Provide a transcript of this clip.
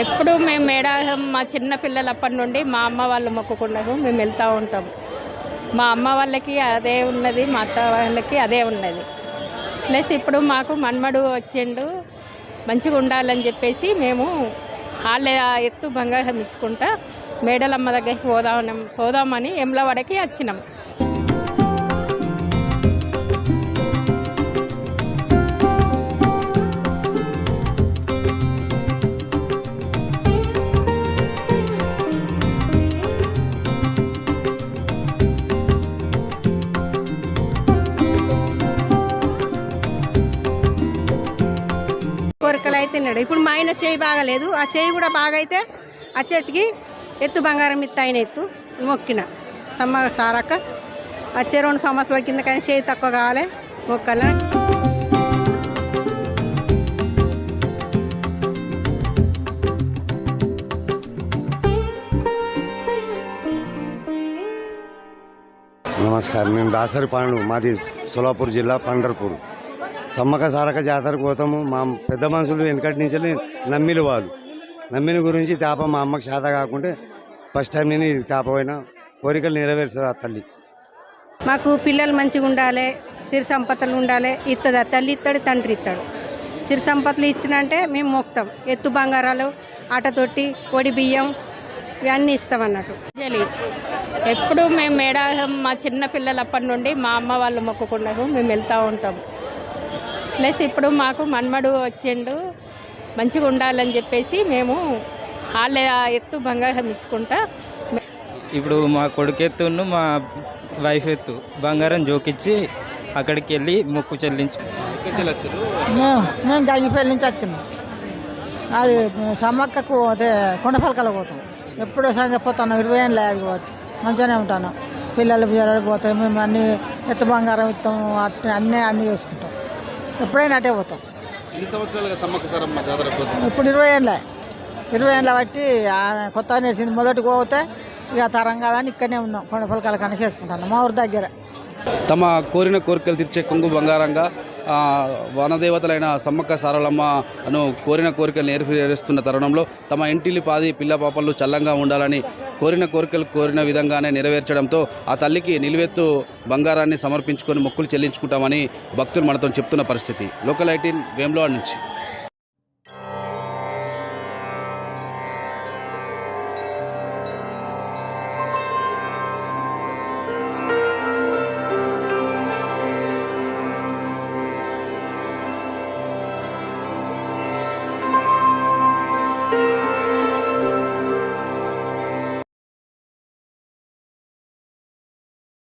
ఎప్పుడు మేము మేడారం మా చిన్న పిల్లలప్పటి నుండి మా అమ్మ వాళ్ళు మొక్కుకున్నాము మేము వెళ్తూ ఉంటాం. మా అమ్మ వాళ్ళకి అదే ఉన్నది మా అత్త వాళ్ళకి అదే ఉన్నది. ప్లస్ ఇప్పుడు మాకు మన్మడు వచ్చిండు మంచిగా ఉండాలని చెప్పేసి మేము వాళ్ళ ఎత్తు బంగారం ఇచ్చుకుంటా మేడలమ్మ దగ్గరికి పోదాం పోదామని ఎమ్లవాడకి వచ్చినాం. కోరికలు అయితే తిన్నాడు ఇప్పుడు మా ఆయన చేయి బాగాలేదు. ఆ చేయి కూడా బాగైతే ఆ చెట్టుకి ఎత్తు బంగారం ఇత్త ఆయన ఎత్తు. మొక్కిన. సమ్మ సారక్క. వచ్చే రెండు సంవత్సరాల కింద కానీ చేయి తక్కువ కావాలి. మొక్కల. నమస్కారం. మేము దాసరి పండు మాది సోలాపూర్ జిల్లా పండర్పూర్. సమ్మక సారక జాతరకు పోతాము మా పెద్ద మనుషులు వెనకటి నుంచి నమ్మిలు వాళ్ళు. నమ్మిన గురించి తేప మా అమ్మకి శాత కాకుంటే ఫస్ట్ టైం నేను ఇది తేప పోయినా. కోరికలు నెరవేరుస్తుంది ఆ తల్లి? మాకు పిల్లలు మంచిగా ఉండాలి సిరి సంపదలు ఉండాలి ఇస్తుంది తల్లి ఇస్తాడు తండ్రి ఇస్తాడు సిరి సంపదలు ఇచ్చినంటే మేము మొక్తాం ఎత్తు బంగారాలు ఆటతొట్టి పొడి బియ్యం ఇవన్నీ ఇస్తాం అన్నట్టు. ఎప్పుడు మేము మేడారం మా చిన్న పిల్లలప్పటి నుండి మా అమ్మ వాళ్ళు మొక్కుకున్నాము మేము వెళ్తూ ఉంటాం. ప్లస్ ఇప్పుడు మాకు మన్మడు వచ్చిండు మంచిగా ఉండాలని చెప్పేసి మేము వాళ్ళ ఎత్తు బంగారం ఇచ్చుకుంటా. ఇప్పుడు మా కొడుకు ఎత్తును మా వైఫ్ ఎత్తు. బంగారం జోకిచ్చి అక్కడికి వెళ్ళి మొక్కు చెల్లించు. మేము మేము గంగిపల్లి నుంచి వచ్చినాం. అది సమ్మక్కకు అదే కొండపలకలు పోతాం. ఎప్పుడో సందే పోతాను ఇరవై ఏళ్ళు ఆడిపోవచ్చు మంచిగానే ఉంటాను. పిల్లలు పిల్లలు పోతాయి మేము అన్ని ఎత్తు బంగారం ఇస్తాం అట్నే అన్నీ అన్నీ చేసుకుంటాం. ఎప్పుడైనా అటే పోతాం. ఎన్ని సంవత్సరాలుగా సమ్మక్క సారమ్మ జాతరకు పోతుంది ఇప్పుడు ఇరవై ఏళ్ళ. ఇరవై ఏళ్ళ బట్టి కొత్తగా నేర్చింది మొదటి పోతే ఇక తరం కాదని ఇక్కడనే ఉన్నాం. కొండపలకల కన్నా చేసుకుంటాను మా ఊరి దగ్గర. తమ కోరిన కోరికలు తీర్చే కొంగు బంగారంగా వనదేవతలైన సమ్మక్క సారలమ్మను కోరిన కోరికలు నెరవేరుస్తున్న తరుణంలో తమ ఇంటిలి పాది పిల్ల పాపలు చల్లంగా ఉండాలని కోరిన కోరికలు కోరిన విధంగానే నెరవేర్చడంతో ఆ తల్లికి నిలువెత్తు బంగారాన్ని సమర్పించుకొని మొక్కులు చెల్లించుకుంటామని భక్తులు మనతో చెప్తున్న పరిస్థితి. లోకల్ ఐటీన్ వేమ్లో నుంచి.